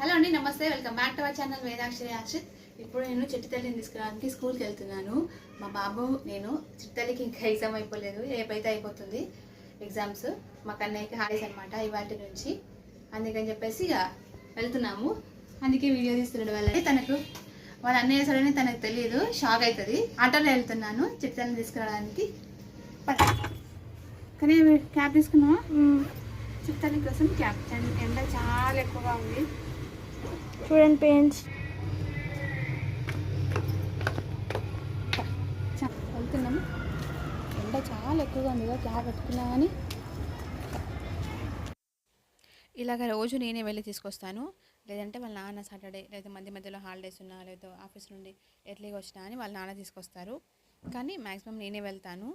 Hello అండి నమస్తే. Welcome back to our channel Vedakshari Ashrith. ఇప్పుడు నేను చిట్టి తల్లిని తీసుకురావడానికి స్కూల్కి వెళ్తున్నాను. మా బాబు నేను చిట్టి తల్లికి ఇంకా ఎగ్జామ్ అయిపోలేదు. రేపైతే అయిపోతుంది ఎగ్జామ్స్. మా కన్నయ్యకి హాలిడేస్ అనమాట ఇవాటి నుంచి. అందుకని చెప్పేసి ఇక వెళ్తున్నాము. అందుకే వీడియో తీస్తున్నాడు వాళ్ళని తనకు వాళ్ళ అన్నయ్య సడని తనకు తెలియదు షాక్ అవుతుంది. ఆటోలో వెళ్తున్నాను చిట్టి తల్లిని తీసుకురావడానికి. కానీ క్యాబ్ తీసుకున్నావా? చిట్టి తల్లి కోసం క్యాబ్. ఎండ చాలా ఎక్కువగా ఉంది. చూడండి పేరెంట్స్ వెళ్తున్నాము ఎండ చాలా ఎక్కువగా ఉంది కదా క్యాబ్ పెట్టుకున్నా కానీ ఇలాగ రోజు నేనే వెళ్ళి తీసుకొస్తాను. లేదంటే వాళ్ళ నాన్న సాటర్డే లేదా మధ్య మధ్యలో హాలిడేస్ ఉన్నా లేదా ఆఫీస్ నుండి ఎర్లీగా వచ్చినా అని వాళ్ళ నాన్న తీసుకొస్తారు. కానీ మ్యాక్సిమం నేనే వెళ్తాను.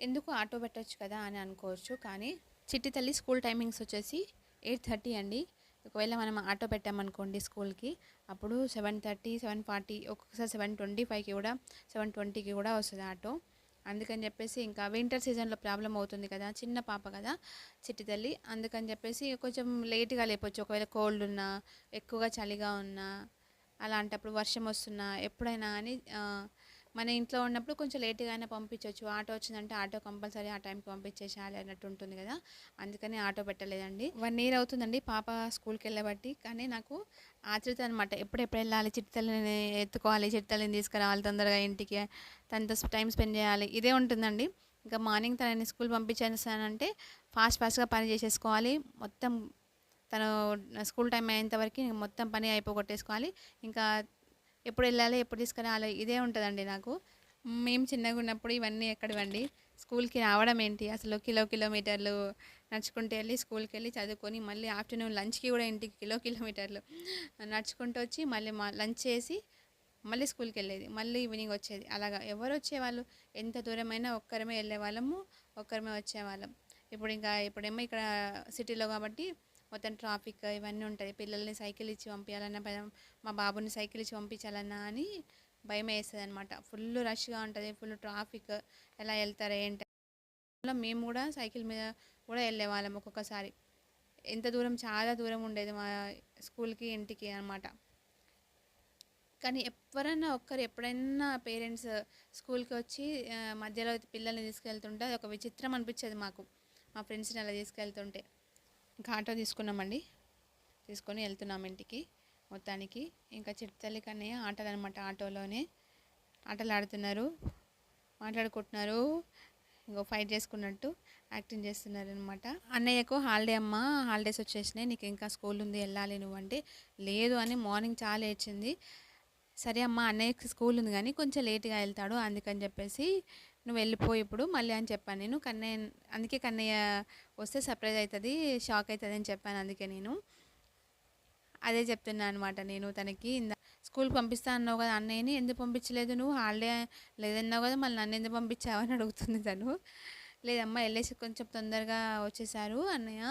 ఎందుకు ఆటో పెట్టొచ్చు కదా అని అనుకోవచ్చు కానీ చిట్టి తల్లి స్కూల్ టైమింగ్స్ వచ్చేసి ఎయిట్ థర్టీ అండి. ఒకవేళ మనం ఆటో పెట్టామనుకోండి స్కూల్కి అప్పుడు సెవెన్ థర్టీ సెవెన్ ఫార్టీ ఒక్కొక్కసారి సెవెన్ ట్వంటీ ఫైవ్కి కూడా సెవెన్ ట్వంటీకి కూడా వస్తుంది ఆటో. అందుకని చెప్పేసి ఇంకా వింటర్ సీజన్లో ప్రాబ్లం అవుతుంది కదా చిన్న పాప కదా చిట్టి తల్లి. అందుకని చెప్పేసి కొంచెం లేట్గా లేపొచ్చు. ఒకవేళ కోల్డ్ ఉన్నా ఎక్కువగా చలిగా ఉన్నా అలాంటప్పుడు వర్షం వస్తున్నా ఎప్పుడైనా అని మన ఇంట్లో ఉన్నప్పుడు కొంచెం లేట్గా అయినా పంపించవచ్చు ఆటో వచ్చిందంటే ఆటో కంపల్సరీ ఆ టైంకి పంపించేసేయాలి అన్నట్టు ఉంటుంది కదా. అందుకని ఆటో పెట్టలేదండి. వన్ ఇయర్ అవుతుందండి పాప స్కూల్కి వెళ్ళబట్టి. కానీ నాకు ఆతృత అనమాట ఎప్పుడెప్పుడు వెళ్ళాలి? చిట్టతల్లిని ఎత్తుకోవాలి చిట్టతల్లిని తీసుకురావాలి తొందరగా ఇంటికి. తనతో టైం స్పెండ్ చేయాలి. ఇదే ఉంటుందండి. ఇంకా మార్నింగ్ తనని స్కూల్ పంపించేసానంటే ఫాస్ట్ ఫాస్ట్గా పని చేసేసుకోవాలి. మొత్తం తను స్కూల్ టైం అయ్యేంతవరకు మొత్తం పని అయిపోగొట్టేసుకోవాలి. ఇంకా ఎప్పుడు వెళ్ళాలి ఎప్పుడు తీసుకుని అలా ఇదే ఉంటుందండి నాకు. మేము చిన్నగా ఉన్నప్పుడు ఇవన్నీ ఎక్కడివండి? స్కూల్కి రావడం ఏంటి? అసలు కిలో కిలోమీటర్లు నడుచుకుంటూ వెళ్ళి స్కూల్కి వెళ్ళి చదువుకొని మళ్ళీ ఆఫ్టర్నూన్ లంచ్కి కూడా ఇంటికి కిలో కిలోమీటర్లు నడుచుకుంటూ వచ్చి మళ్ళీ మా లంచ్ చేసి మళ్ళీ స్కూల్కి వెళ్ళేది. మళ్ళీ ఈవినింగ్ వచ్చేది. అలాగా ఎవరు వచ్చేవాళ్ళు? ఎంత దూరమైనా ఒక్కరమే వెళ్ళే వాళ్ళము ఒక్కరమే వచ్చేవాళ్ళం. ఇప్పుడు ఇంకా ఇప్పుడేమో ఇక్కడ సిటీలో కాబట్టి మొత్తం ట్రాఫిక్ ఇవన్నీ ఉంటాయి పిల్లల్ని సైకిల్ ఇచ్చి పంపించాలన్నా మా బాబుని సైకిల్ ఇచ్చి పంపించాలన్నా అని భయం వేస్తుంది అనమాట ఫుల్ రష్గా ఉంటుంది ఫుల్ ట్రాఫిక్. ఎలా వెళ్తారు ఏంటి? మేము కూడా సైకిల్ మీద కూడా వెళ్ళేవాళ్ళం ఒక్కొక్కసారి. ఎంత దూరం చాలా దూరం ఉండేది మా స్కూల్కి ఇంటికి అనమాట కానీ ఎవరైనా ఒక్కరు ఎప్పుడైనా పేరెంట్స్ స్కూల్కి వచ్చి మధ్యలో పిల్లల్ని తీసుకెళ్తుంటే అది ఒక విచిత్రం అనిపించేది మాకు. మా ఫ్రెండ్స్ని అలా తీసుకెళ్తుంటే. ఇంకా ఆటో తీసుకున్నామండి. తీసుకొని వెళ్తున్నాం ఇంటికి. మొత్తానికి ఇంకా చిట్టతల్లి కన్నయ్య ఆటలు అనమాట ఆటోలోనే. ఆటలు ఆడుతున్నారు మాట్లాడుకుంటున్నారు. ఇంకో ఫైట్ చేసుకున్నట్టు యాక్టింగ్ చేస్తున్నారు అనమాట అన్నయ్యకు హాలిడే అమ్మ. హాలిడేస్ వచ్చేసినాయి. నీకు ఇంకా స్కూల్ ఉంది వెళ్ళాలి నువ్వంటే లేదు అని మార్నింగ్ చాలా ఏడ్చింది. సరే అమ్మ అన్నయ్యకి స్కూల్ ఉంది కానీ కొంచెం లేట్గా వెళ్తాడు అందుకని చెప్పేసి నువ్వు వెళ్ళిపోయి ఇప్పుడు మళ్ళీ అని చెప్పాను నేను. కన్నయ్య అందుకే కన్నయ్య వస్తే సర్ప్రైజ్ అవుతుంది షాక్ అవుతుంది అని చెప్పాను అందుకే నేను. అదే చెప్తున్నా అనమాట నేను తనకి. స్కూల్కి పంపిస్తా అన్నావు కదా అన్నయ్యని ఎందుకు పంపించలేదు నువ్వు? హాలిడే లేదన్నావు కదా మళ్ళీ నన్ను ఎందుకు పంపించావు అని అడుగుతుంది తను. లేదమ్మా వెళ్ళేసి కొంచెం తొందరగా వచ్చేసారు అన్నయ్య.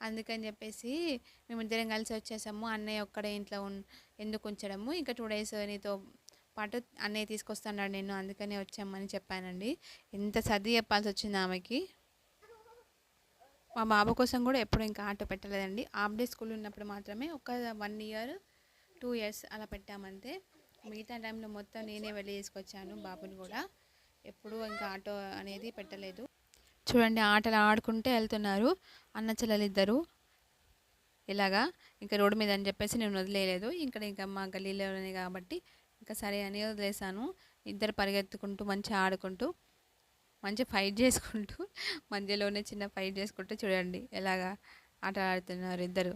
అందుకని చెప్పేసి మేమిద్దరం కలిసి వచ్చేసాము. అన్నయ్య ఒక్కడే ఇంట్లో ఎందుకు ఉంచడము? ఇంకా టూ డేస్ నీతో పాటు అన్నయ్య తీసుకొస్తున్నాడు నేను అందుకనే వచ్చామని చెప్పానండి. ఎంత సర్ది చెప్పాల్సి వచ్చింది ఆమెకి. మా బాబు కోసం కూడా ఎప్పుడు ఇంకా ఆటో పెట్టలేదండి. హాఫ్ డే స్కూల్ ఉన్నప్పుడు మాత్రమే ఒక వన్ ఇయర్ టూ ఇయర్స్ అలా పెట్టామంతే. మిగతా టైంలో మొత్తం నేనే వెళ్ళి తీసుకొచ్చాను బాబుని కూడా. ఎప్పుడూ ఇంకా ఆటో అనేది పెట్టలేదు. చూడండి ఆటలు ఆడుకుంటే వెళ్తున్నారు. అన్న చెల్లెలు ఇద్దరు. ఇలాగా ఇంకా రోడ్డు మీద అని చెప్పేసి నేను వదిలేయలేదు. ఇక్కడ ఇంకా మా గల్లీలోనే కాబట్టి ఇంకా సరే అని వదిలేసాను ఇద్దరు పరిగెత్తుకుంటూ మంచిగా ఆడుకుంటూ మంచిగా ఫైట్ చేసుకుంటూ మధ్యలోనే చిన్న ఫైట్ చేసుకుంటూ చూడండి ఎలాగా ఆట ఆడుతున్నారు ఇద్దరు.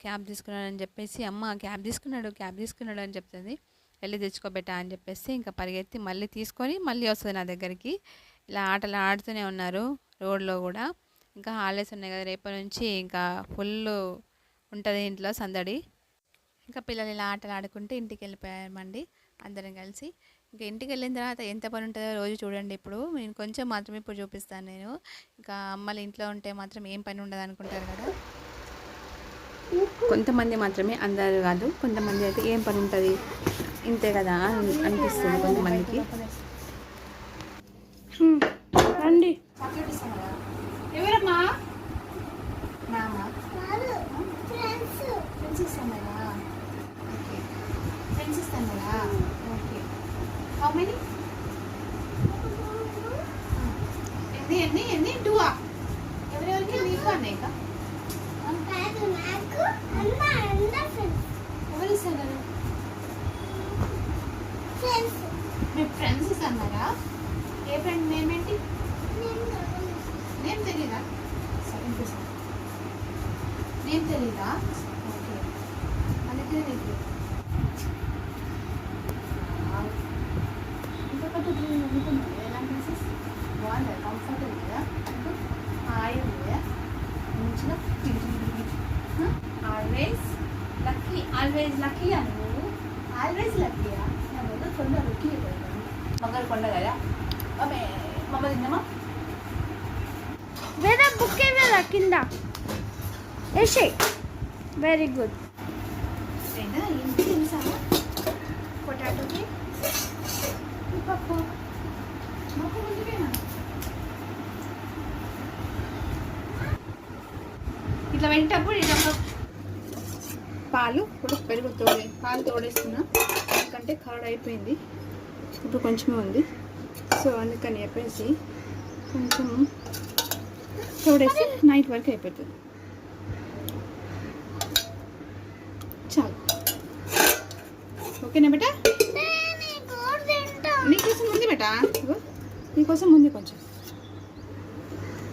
క్యాబ్ తీసుకున్నాడని చెప్పేసి అమ్మ క్యాబ్ తీసుకున్నాడు క్యాబ్ తీసుకున్నాడు అని చెప్తుంది. వెళ్ళి తెచ్చుకోబెట్టా అని చెప్పేసి ఇంకా పరిగెత్తి మళ్ళీ తీసుకొని మళ్ళీ వస్తుంది నా దగ్గరికి. ఇలా ఆటలు ఆడుతూనే ఉన్నారు రోడ్లో కూడా. ఇంకా హాలిడేస్ ఉన్నాయి కదా రేపటి నుంచి ఇంకా ఫుల్ ఉంటుంది ఇంట్లో సందడి. ఇంకా పిల్లలు ఇలా ఆటలు ఆడుకుంటే ఇంటికి వెళ్ళిపోయామండి. అందరం కలిసి ఇంకా ఇంటికి వెళ్ళిన తర్వాత ఎంత పని ఉంటుందో రోజు చూడండి ఇప్పుడు. నేను కొంచెం మాత్రమే ఇప్పుడు చూపిస్తాను నేను. ఇంకా అమ్మలు ఇంట్లో ఉంటే మాత్రం ఏం పని ఉండదు అనుకుంటారు కదా. కొంతమంది మాత్రమే అందరు కాదు కొంతమంది అయితే ఏం పని ఉంటుంది? ఇంతే కదా అనిపిస్తుంది కొంతమందికి రండి ఎవరమ్మా మామ ఫ్రెండ్స్ ఇస్తున్నారా ఓకే. హౌ మెనీ ఎన్ని ఎన్ని ఎన్ని? టూవా ఎవరెవరికి నీకు అన్నయ్యక ఎవరు ఇస్తున్నారు మీ ఫ్రెండ్స్ అన్నారా ఏ ఫ్రెండ్ నేమ్ ఏంటి? నేమ్ తెలీదా? సరే నేమ్ తెలీదా? ఓకే. అందుకే నీకు అనుకున్నాను ఎలాంటి డ్రెస్సెస్ బాగుందా కంఫర్టబుల్ కదా హాయ్ ఉందా మంచిగా ఆల్వేస్ లక్కీ ఆల్వేస్ లక్కీ అని ఆల్వేస్ లక్కీయా నా దగ్గర కొండ లక్కీ మగర్ కొండ కదా అమ్మే మమ్మ తిందామా వేరే బుక్ వేదా కింద? వేసే వెరీ గుడ్ ఏంటి తెలుసావా పొటాటోకి పప్పు. ఇట్లా వెంటప్పుడు ఒక పాలు ఇప్పుడు పెరుగు తోడే పాలు తోడేస్తున్నా. ఎందుకంటే కర్డ్ అయిపోయింది. ఇప్పుడు కొంచెమే ఉంది. సో అందుకని చెప్పేసి కొంచెం తోడేస్తే నైట్ వరకు అయిపోతుంది. చాలు. ఓకేనా బేటా? నీకోసం ఉంది బేటా? ఇగో, నీకోసం ఉంది కొంచెం.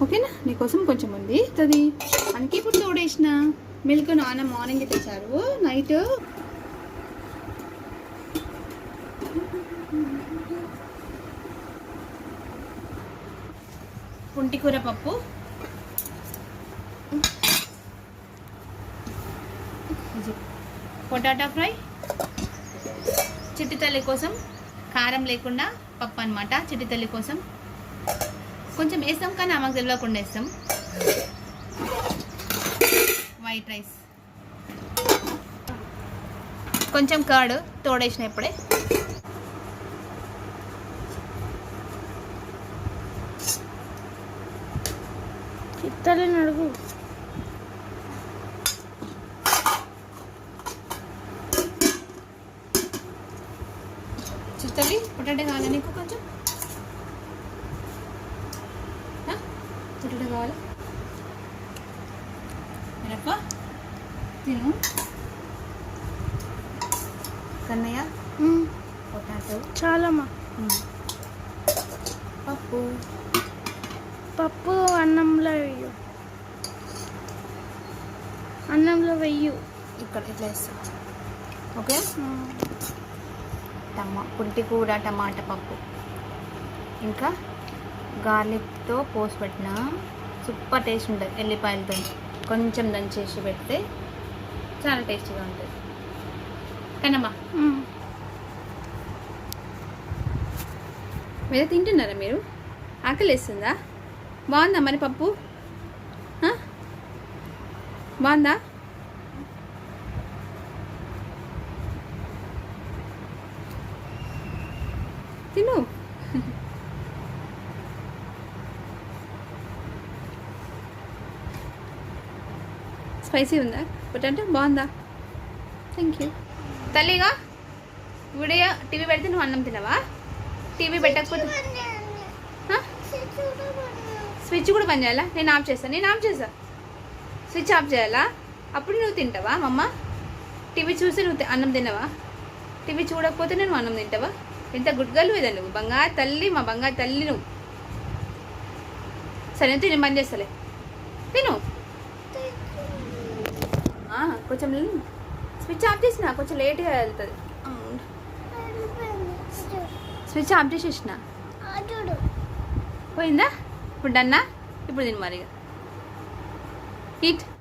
ఓకేనా? నీకోసం కొంచెం ఉంది. అది అందుకే ఇప్పుడు తోడేసిన. మిల్క్ నాన్న మార్నింగ్ తెచ్చారు. నైట్. పుంటికూర పప్పు. Potato fry. చిట్టి తల్లి కోసం కారం లేకుండా పప్పు అనమాట చిట్టి తల్లి కోసం. కొంచెం వేస్తాం కానీ ఆమెకు తెలియకుండా వేస్తాం. వైట్ రైస్ కొంచెం కర్డ్ తోడేసిన ఇప్పుడే. చిత్తలని అడుగు చిత్తల్లి పొటాటో కావాలా నీకు కొంచెం? పొటాటో కావాలా? మిరప్ప తిను. కన్నయ్య. పొటాటో? చాలమ్మా. పప్పు? పప్పు అన్నంలో వెయ్యు అన్నంలో వెయ్యు ఇక్కడ ఇట్లా వేస్తాం. ఓకే. టమా పుంటి కూర టమాటా పప్పు. ఇంకా గార్లిక్తో పోసి పెట్టిన సూపర్ టేస్ట్ ఉంటుంది ఎల్లిపాయలతో. కొంచెం దంచేసి పెడితే చాలా టేస్టీగా ఉంటుంది. కనమ్మా. మ్మ్. మీరు తింటున్నారా మీరు? ఆకలి వేస్తుందా బాగుందా మరి పప్పు? బాగుందా? తిను. స్పైసీ ఉందా? పొటాటో? బాగుందా? థ్యాంక్ యూ తల్లిగా వీడియో టీవీ పెడితే నువ్వు అన్నం తినవా? టీవీ పెట్టకపోతే స్విచ్ కూడా పని చేయాలా? నేను ఆఫ్ చేస్తాను నేను ఆఫ్ చేస్తా. స్విచ్ ఆఫ్ చేయాలా? అప్పుడు నువ్వు తింటావా మమ్మ? టీవీ చూసి నువ్వు అన్నం తినవా? టీవీ చూడకపోతే నేను అన్నం తింటావా? ఎంత గుడ్ గర్ల్ ఇదా నువ్వు? బంగారు తల్లి మా బంగారు తల్లి నువ్వు. సరే తిని పని చేస్తలే. తిను. కొంచెం స్విచ్ ఆఫ్ చేసిన కొంచెం లేట్గా వెళ్తుంది. స్విచ్ ఆఫ్ చేసేసిన. పోయిందా? ఇప్పుడు డన్నా? ఇప్పుడు తిని మరి ఇట్